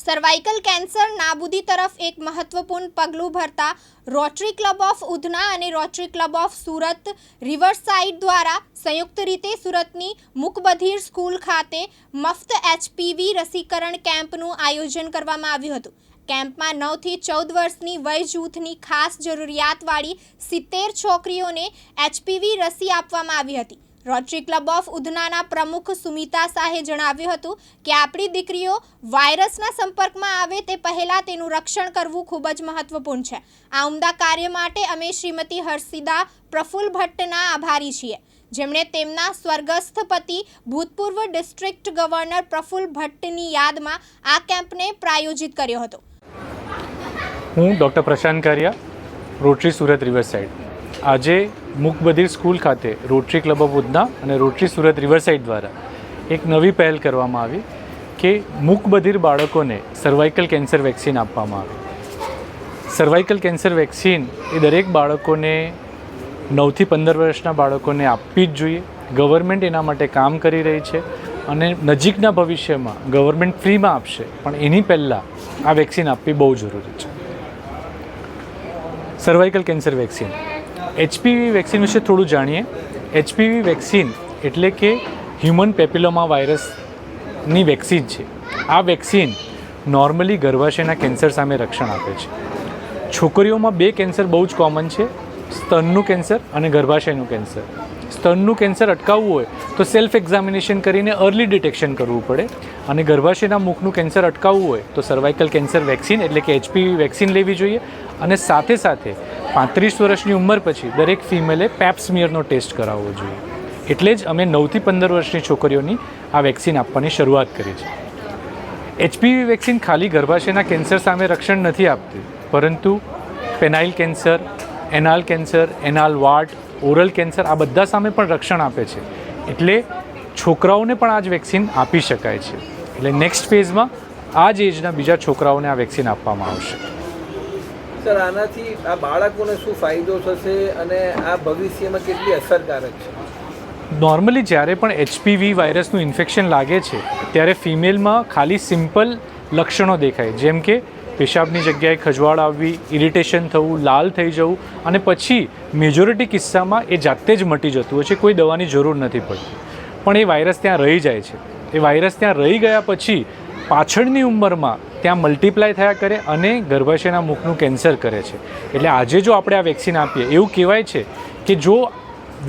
Cervical cancer નાબૂદી તરફ એક મહત્વપૂર્ણ પગલું ભરતા રોટરી ક્લબ ઓફ ઉધના અને rotary club of Surat riverside દ્વારા સંયુક્ત રીતે સુરતની મુકબધીર સ્કૂલ ખાતે મફત એચપીવી રસીકરણ કેમ્પનું આયોજન કરવામાં આવ્યું હતું. કેમ્પમાં નવથી ચૌદ વર્ષની વય જૂથની ખાસ જરૂરિયાતવાળી સિત્તેર છોકરીઓને એચપીવી રસી આપવામાં આવી હતી. રોટરી ક્લબ ઓફ ઉધનાના પ્રમુખ સુમિતા શાહે જણાવ્યું હતું કે આપણી દીકરીઓ વાયરસના સંપર્કમાં આવે તે પહેલાં તેનું રક્ષણ કરવું ખૂબ જ મહત્વપૂર્ણ છે. આ ઉમદા કાર્ય માટે અમે શ્રીમતી હર્ષિદા પ્રફુલ ભટ્ટના આભારી છીએ. જેમણે તેમના સ્વર્ગસ્થ પતિ, ભૂતપૂર્વ ડિસ્ટ્રિક્ટ ગવર્નર પ્રફુલ ભટ્ટની યાદમાં આ કેમ્પને પ્રાયોજિત કર્યો હતો. હું doctor Prashant Kariya, rotary Surat riverside. આજે મુકબધિર સ્કૂલ ખાતે રોટરી ક્લબ ઓફ ઉધના અને રોટરી સુરત રિવરસાઇડ દ્વારા એક નવી પહેલ કરવામાં આવી કે મુકબધિર બાળકોને સર્વાઇકલ કેન્સર વેક્સિન આપવામાં આવે. સર્વાઇકલ કેન્સર વેક્સિન એ દરેક બાળકોને નવથી પંદર વર્ષના બાળકોને આપવી જ જોઈએ. ગવર્મેન્ટ એના માટે કામ કરી રહી છે અને નજીકના ભવિષ્યમાં ગવર્મેન્ટ ફ્રીમાં આપશે, પણ એની પહેલાં આ વેક્સિન આપવી બહુ જરૂરી છે. Cervical cancer vaccine. HPV vaccine વિશે થોડું જાણીએ. એચપીવી વેક્સિન એટલે કે હ્યુમન પેપિલોમા વાયરસની વેક્સિન છે. આ વેક્સિન નોર્મલી ગર્ભાશયના કેન્સર સામે રક્ષણ આપે છે. છોકરીઓમાં બે કેન્સર બહુ જ કોમન છે. સ્તનનું કેન્સર અને ગર્ભાશયનું કેન્સર સ્તનનું કેન્સર અટકાવવું હોય તો સેલ્ફ એક્ઝામિનેશન કરીને અર્લી ડિટેક્શન કરવું પડે અને ગર્ભાશયના મુખનું કેન્સર અટકાવવું હોય તો સર્વાઇકલ કેન્સર વેક્સિન એટલે કે એચપીવી વેક્સિન લેવી જોઈએ અને સાથે સાથે પાંત્રીસ વર્ષની ઉંમર પછી દરેક ફિમેલે પેપ્સમિયરનો ટેસ્ટ કરાવવો જોઈએ. એટલે જ અમે નવથી પંદર વર્ષની છોકરીઓની આ વેક્સિન આપવાની શરૂઆત કરી છે. એચપીવી વેક્સિન ખાલી ગર્ભાશયના કેન્સર સામે રક્ષણ નથી આપતી, પરંતુ પેનાઇલ કેન્સર એનાલ કેન્સર એનાલ વાટ ઓરલ કેન્સર આ બધા સામે પણ રક્ષણ આપે છે. એટલે છોકરાઓને પણ આ જ વેક્સિન આપી શકાય છે. એટલે નેક્સ્ટ ફેઝમાં આ જ એજના બીજા છોકરાઓને આ વેક્સિન આપવામાં આવશે. સર, આનાથી આ બાળકોને શું ફાયદો થશે અને આ ભવિષ્યમાં કેટલી અસરકારક છે? નોર્મલી જ્યારે પણ એચપીવી વાયરસનું ઇન્ફેક્શન લાગે છે, ત્યારે ફિમેલમાં ખાલી સિમ્પલ લક્ષણો દેખાય. જેમ કે પેશાબની જગ્યાએ ખજવાળ આવવી ઇરિટેશન થવું, લાલ થઈ જવું અને પછી મેજોરિટી કિસ્સામાં એ જાતે જ મટી જતું હોય છે, કોઈ દવાની જરૂર નથી પડતી. પણ એ વાયરસ ત્યાં રહી જાય છે. એ વાયરસ ત્યાં રહી ગયા પછી પાછળની ઉંમરમાં ત્યાં મલ્ટીપ્લાય થયા કરે અને ગર્ભાશયના મુખનું કેન્સર કરે છે. એટલે આજે જો આપણે આ વેક્સિન આપીએ એવું કહેવાય છે કે જો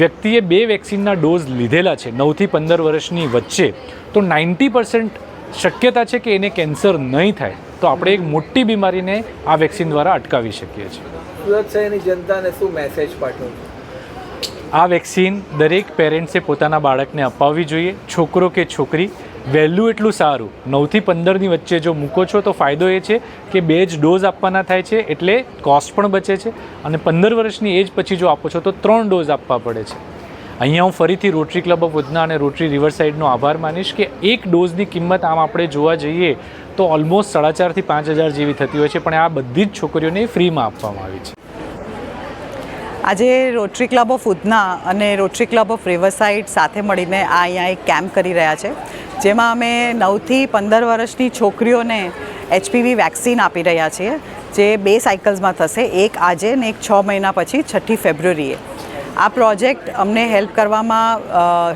વ્યક્તિએ બે વેક્સિનના ડોઝ લીધેલા છે નવથી પંદર વર્ષની વચ્ચે તો નાઇન્ટી પર્સન્ટ શક્યતા છે કે એને કેન્સર નહીં થાય. તો આપણે એક મોટી બીમારીને આ વેક્સિન દ્વારા અટકાવી શકીએ છીએ. સુરત શહેરની જનતાને શું મેસેજ પાઠવો? આ વેક્સિન દરેક પેરેન્ટ્સે પોતાના બાળકને અપાવવી જોઈએ છોકરો કે છોકરી વહેલું એટલું સારું. નવથી પંદરની વચ્ચે જો મૂકો છો તો ફાયદો એ છે કે બે જ ડોઝ આપવાના થાય છે એટલે કોસ્ટ પણ બચે છે અને પંદર વર્ષની એજ પછી જો આપો છો તો ત્રણ ડોઝ આપવા પડે છે. અહીંયા હું ફરીથી રોટરી ક્લબ ઓફ ઉધના અને રોટરી રિવરસાઇડનો આભાર માનીશ કે એક ડોઝની કિંમત આમ આપણે જોવા જઈએ તો ઓલમોસ્ટ સાડા ચારથી પાંચ હજાર જેવી થતી હોય છે, પણ આ બધી જ છોકરીઓને ફ્રીમાં આપવામાં આવી છે. આજે રોટરી ક્લબ ઓફ ઉધના અને રોટરી ક્લબ ઓફ રિવરસાઇડ સાથે મળીને આ અહીંયા એક કેમ્પ કરી રહ્યા છે. જેમાં અમે નવથી પંદર વર્ષની છોકરીઓને એચપીવી વેક્સિન આપી રહ્યા છીએ, જે બે સાયકલ્સમાં થશે, એક આજે ને એક છ મહિના પછી છઠ્ઠી ફેબ્રુઆરીએ. આ પ્રોજેક્ટ અમને હેલ્પ કરવામાં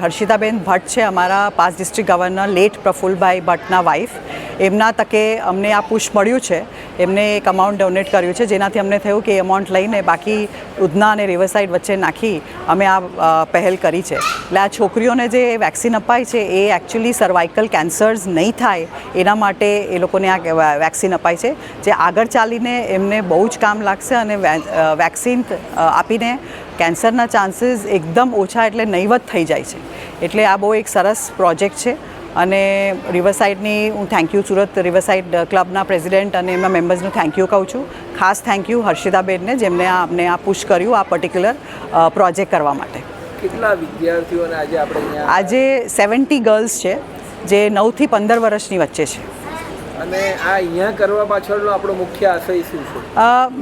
હર્ષિતાબેન ભટ્ટ છે અમારા પાસ ડિસ્ટ્રિક્ટ ગવર્નર, લેટ પ્રફુલભાઈ ભટ્ટના વાઇફ એમના તકે અમને આ પુશ મળ્યું છે. એમને એક અમાઉન્ટ ડોનેટ કર્યું છે, જેનાથી અમને થયું કે અમાઉન્ટ લઈને બાકી ઉધના અને રિવરસાઇડ વચ્ચે નાખી અમે આ પહેલ કરી છે. એટલે આ છોકરીઓને જે વેક્સિન અપાય છે, એ એકચ્યુઅલી સર્વાઇકલ કેન્સર્સ નહીં થાય, એના માટે એ લોકોને આ વેક્સિન અપાય છે. જે આગળ ચાલીને એમને બહુ જ કામ લાગશે અને વેક્સિન આપીને કેન્સરના ચાન્સીસ એકદમ ઓછા એટલે નહીવત થઈ જાય છે. એટલે આ બહુ એક સરસ પ્રોજેક્ટ છે અને રિવરસાઇડની હું થેન્ક યુ સુરત રિવરસાઇડ ક્લબના પ્રેસિડેન્ટ અને એમના મેમ્બર્સનું થેન્ક યુ કહું છું. ખાસ થેન્ક યુ હર્ષિદાબેનને જેમને અમને આ પુશ કર્યું આ પર્ટિક્યુલર પ્રોજેક્ટ કરવા માટે. કેટલા વિદ્યાર્થીઓને આજે આપણે આજે સેવન્ટી ગર્લ્સ છે જે નવથી પંદર વર્ષની વચ્ચે છે. અને આ અહીંયા કરવા પાછળનો આપણો મુખ્ય આશય શું છે?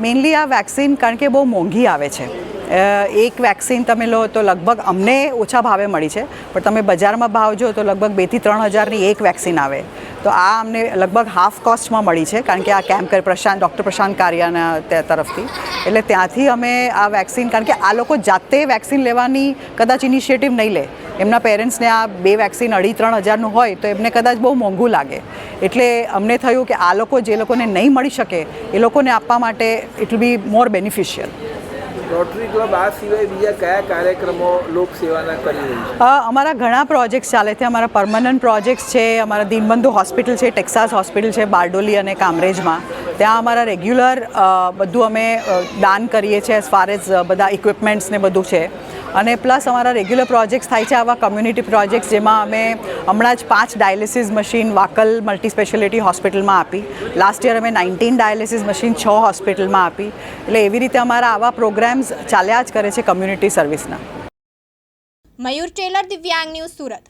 મેઇનલી આ વેક્સિન કારણ કે બહુ મોંઘી આવે છે. એક વેક્સિન તમે લો તો લગભગ અમને ઓછા ભાવે મળી છે, પણ તમે બજારમાં ભાવ જો તો લગભગ બેથી ત્રણ હજારની એક વેક્સિન આવે. તો આ અમને લગભગ હાફ કોસ્ટમાં મળી છે, કારણ કે આ કેમ્પ કર પ્રશાંત, ડૉક્ટર પ્રશાંત કારિયાના તરફથી. એટલે ત્યાંથી અમે આ વેક્સિન, કારણ કે આ લોકો જાતે વેક્સિન લેવાની કદાચ ઇનિશિયેટિવ નહીં લે. એમના પેરેન્ટ્સને આ બે વેક્સિન અઢી ત્રણ હજારનું હોય તો એમને કદાચ બહુ મોંઘું લાગે. એટલે અમને થયું કે આ લોકો જે લોકોને નહીં મળી શકે, એ લોકોને આપવા માટે it will be more beneficial rotary club આ સિવાય બીજા કયા કાર્યક્રમો લોક સેવાના કરી રહી અમારા ઘણા પ્રોજેક્ટ્સ ચાલે છે. અમારા પરમનન્ટ પ્રોજેક્ટ્સ છે, અમારા દીનબંધુ હોસ્પિટલ છે ટેક્સાસ હોસ્પિટલ છે, બારડોલી અને કામરેજમાં ત્યાં અમારા રેગ્યુલર બધું અમે દાન કરીએ છીએ એઝ ફાર એઝ બધા ઇક્વિપમેન્ટ્સ ને બધું છે. અને પ્લસ અમારા રેગ્યુલર પ્રોજેક્ટ્સ થાય છે આવા કમ્યુનિટી પ્રોજેક્ટ્સ જેમાં અમે હમણાં જ પાંચ dialysis machine Vakal multi speciality હોસ્પિટલમાં આપી. લાસ્ટ યર અમે નાઇન્ટીન ડાયાલિસિસ મશીન છ હોસ્પિટલમાં આપી. એટલે એવી રીતે અમારા આવા પ્રોગ્રામ્સ ચાલ્યા જ કરે છે કમ્યુનિટી સર્વિસના મયુર ટેલર દિવ્યાંગ ન્યૂઝ સુરત.